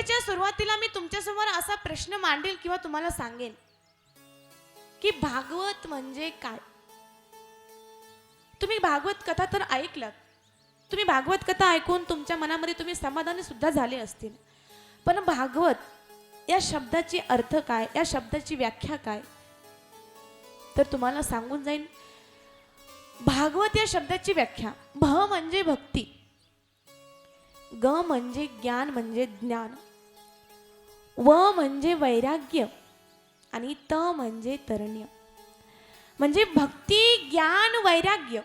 कथेच्या सुरुवातीला मी तुमच्यासमोर असा प्रश्न मांडेल किंवा तुम्हाला सांगेन की भागवत म्हणजे काय? तुम्ही भागवत कथा तर ऐकलात. तुम्ही भागवत कथा ऐकून तुमच्या मनामध्ये तुम्ही समाधानी सुद्धा झाले असतील. पण भागवत या शब्दाची अर्थ काय? या शब्दाची व्याख्या काय? तर तुम्हाला सांगून जाईन. भागवत या शब्दाची व्याख्या भ म्हणजे भक्ती ग म्हणजे ज्ञान म्हणजे ज्ञान व म्हणजे वैराग्य आणि त म्हणजे तरण्य. म्हणजे भक्ती ज्ञान वैराग्य.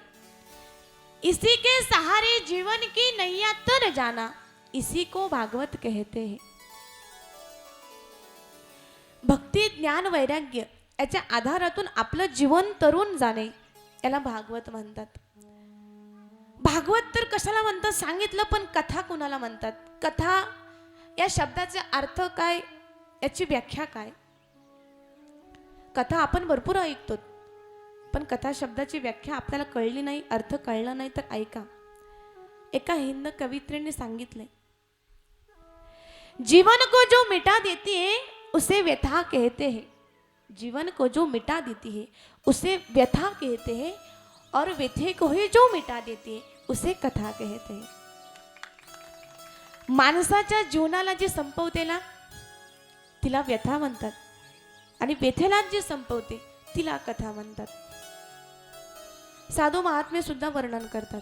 इसी के सहारे जीवन की नैया तर जाना इसी को भागवत कहते हैं. भक्ती ज्ञान वैराग्य याच्या आधारातून आपलं जीवन तरुण जाणे याला भागवत म्हणतात. भागवत तर कशाला म्हणतात? सांगितलं पण कथा कुणाला म्हणतात? कथा या शब्दाचा अर्थ काय? याची व्याख्या काय? कथा आपण भरपूर ऐकतो पण कथा शब्दाची व्याख्या आपल्याला कळली नाही अर्थ कळला नाही तर ऐका. एका हिंद कवित्रीने सांगितले जीवन को जो मिटा देती है उसे व्यथा कहते हैं. जीवन को जो मिटा देती है उसे व्यथा कहते हैं और व्यथे को ही जो मिटा देती है उसे कथा कहते हैं. माणसाच्या जीवनाला जी संपवते ना तिला व्यथा म्हणतात. आणि व्यथेला जी संपवते तिला कथा म्हणतात. साधू महात्मे सुद्धा वर्णन करतात.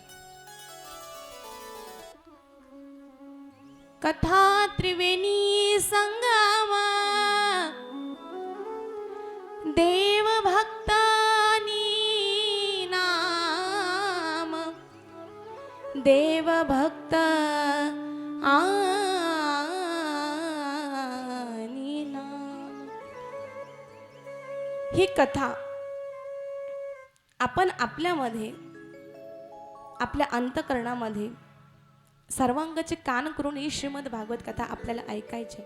कथा त्रिवेणी संगावा देव भक्तानी नाम देव भक्त कथा. आपण आपल्यामध्ये आपल्या अंतकरणामध्ये सर्वांगाचे कान करून ही श्रीमद भागवत कथा आपल्याला ऐकायची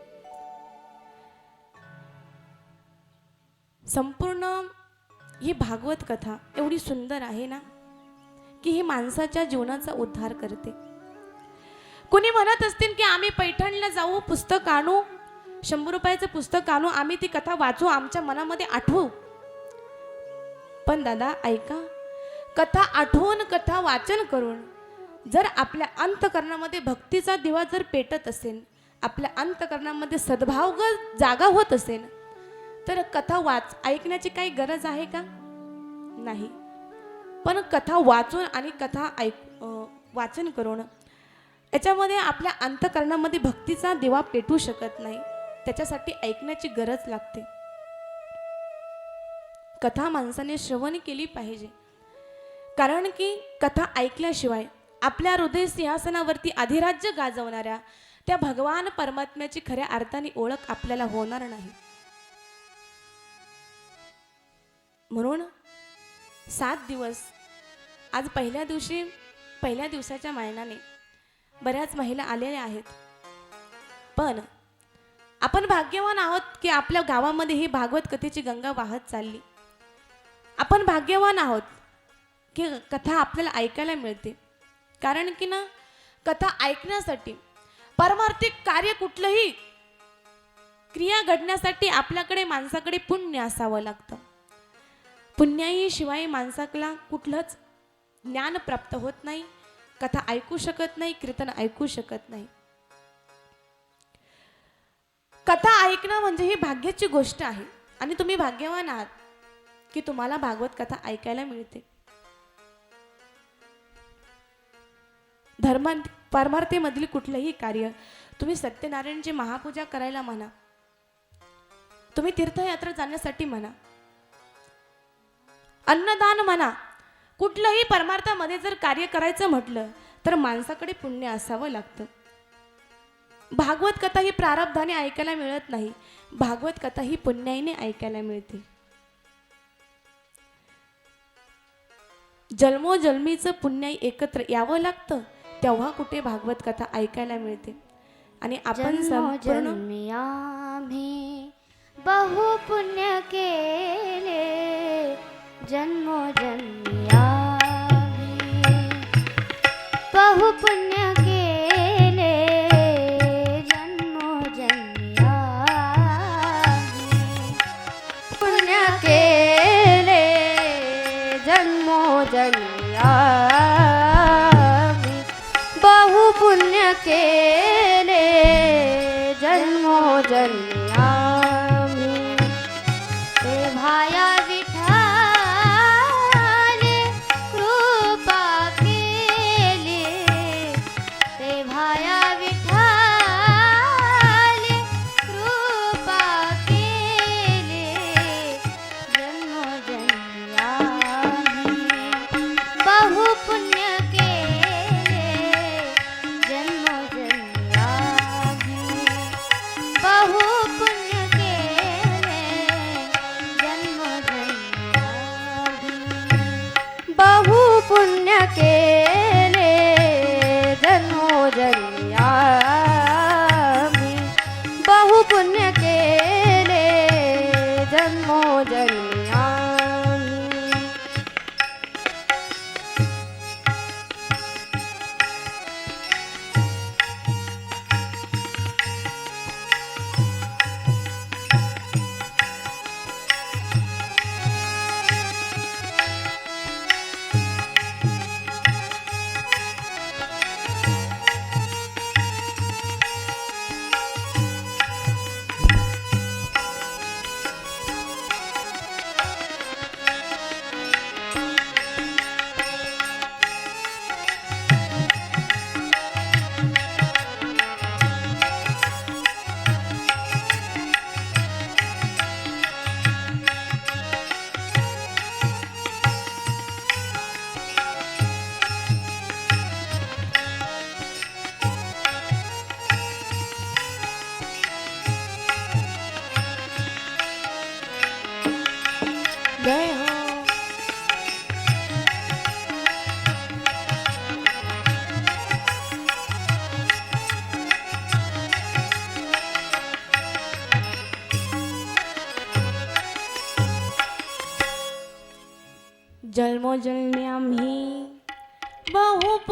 संपूर्ण ही भागवत कथा एवढी सुंदर आहे ना की ही माणसाच्या जीवनाचा उद्धार करते. कोणी म्हणत असतील की आम्ही पैठणला जाऊ पुस्तक आणू शंभर रुपयाचं पुस्तक आणू आम्ही ती कथा वाचू आमच्या मनामध्ये आठवू. पण दादा ऐका. कथा आठवून कथा वाचन करून जर आपल्या अंतकरणामध्ये भक्तीचा दिवा जर पेटत असेल आपल्या अंतकरणामध्ये सद्भाव जागा होत असेल तर कथा वाच ऐकण्याची काही गरज आहे का? नाही. पण कथा वाचून आणि कथा ऐक वाचन करून याच्यामध्ये आपल्या अंतकरणामध्ये भक्तीचा दिवा पेटू शकत नाही. त्याच्यासाठी ऐकण्याची गरज लागते. कथा माणसाने श्रवण केली पाहिजे. कारण की कथा ऐकल्याशिवाय आपल्या हृदय सिंहासनावरती अधिराज्य गाजवणाऱ्या त्या भगवान परमात्म्याची खऱ्या अर्थाने ओळख आपल्याला होणार नाही. म्हणून सात दिवस आज पहिल्या दिवशी पहिल्या दिवसाच्या मायनाने बऱ्याच महिला आलेल्या आहेत. पण आपण भाग्यवान आहोत की आपल्या गावामध्ये ही भागवत कथेची गंगा वाहत चालली. आपण भाग्यवान आहोत की कथा आपल्याला ऐकायला मिळते. कारण की ना कथा ऐकण्यासाठी परमार्थिक कार्य कुठलंही क्रिया घडण्यासाठी आपल्याकडे माणसाकडे पुण्य असावं लागतं. पुण्याही शिवाय माणसाला कुठलंच ज्ञान प्राप्त होत नाही कथा ऐकू शकत नाही कीर्तन ऐकू शकत नाही. कथा ऐकणं म्हणजे ही भाग्याची गोष्ट आहे आणि तुम्ही भाग्यवान आहात. की तुम्हाला भागवत कथा ऐकायला मिळते. धर्मा परमार्थेमधील कुठलंही कार्य तुम्ही सत्यनारायणची महापूजा करायला म्हणा. तुम्ही तीर्थयात्रा जाण्यासाठी म्हणा. अन्नदान म्हणा. कुठलंही परमार्थामध्ये जर कार्य करायचं म्हटलं तर माणसाकडे पुण्य असावं लागतं. भागवत कथा ही प्रारब्धाने ऐकायला मिळत नाही. भागवत कथा ही पुण्याईने ऐकायला मिळते. जन्मोजन्मीचं पुण्य एकत्र यावं लागतं तेव्हा कुठे भागवत कथा ऐकायला मिळते. आणि आपण संपूर्ण जन्मोजन्मी बहु पुण्य केले जन्मोजन्मी बहु पुण्य बहु पुण्य के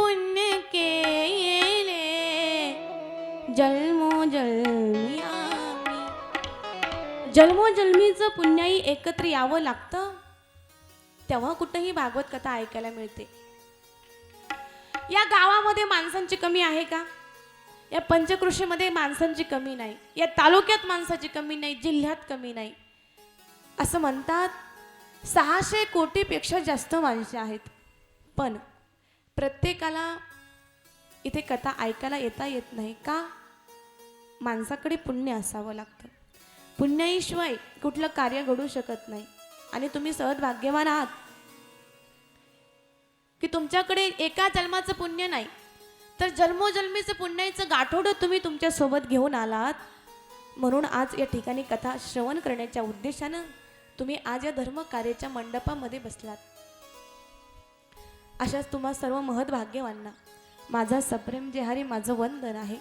पुण्य केले जन्मोजन्मी जन्मो जन्मीचं पुण्याई एकत्र यावं लागतं तेव्हा कुठंही भागवत कथा ऐकायला मिळते. या गावामध्ये माणसांची कमी आहे का? या पंचकृषीमध्ये माणसांची कमी नाही. या तालुक्यात माणसाची कमी नाही जिल्ह्यात कमी नाही. असं म्हणतात सहाशे कोटीपेक्षा जास्त माणसे आहेत. पण प्रत्येकाला इथे कथा ऐकायला येता येत नाही का? माणसाकडे पुण्य असावं लागतं. पुण्याईशिवाय कुठलं कार्य घडू शकत नाही. आणि तुम्ही सहज भाग्यवान आहात की तुमच्याकडे एका जन्माचं पुण्य नाही तर जन्मोजन्मीचं पुण्याचं गाठोडं तुम्ही तुमच्यासोबत घेऊन आलात. म्हणून आज या ठिकाणी कथा श्रवण करण्याच्या उद्देशानं तुम्ही आज या धर्म कार्याच्या मंडपामध्ये बसलात. अशाच तुम्हा सर्व महत्भाग्यवांना माझा सप्रेम जे हरी माझं वंदन आहे.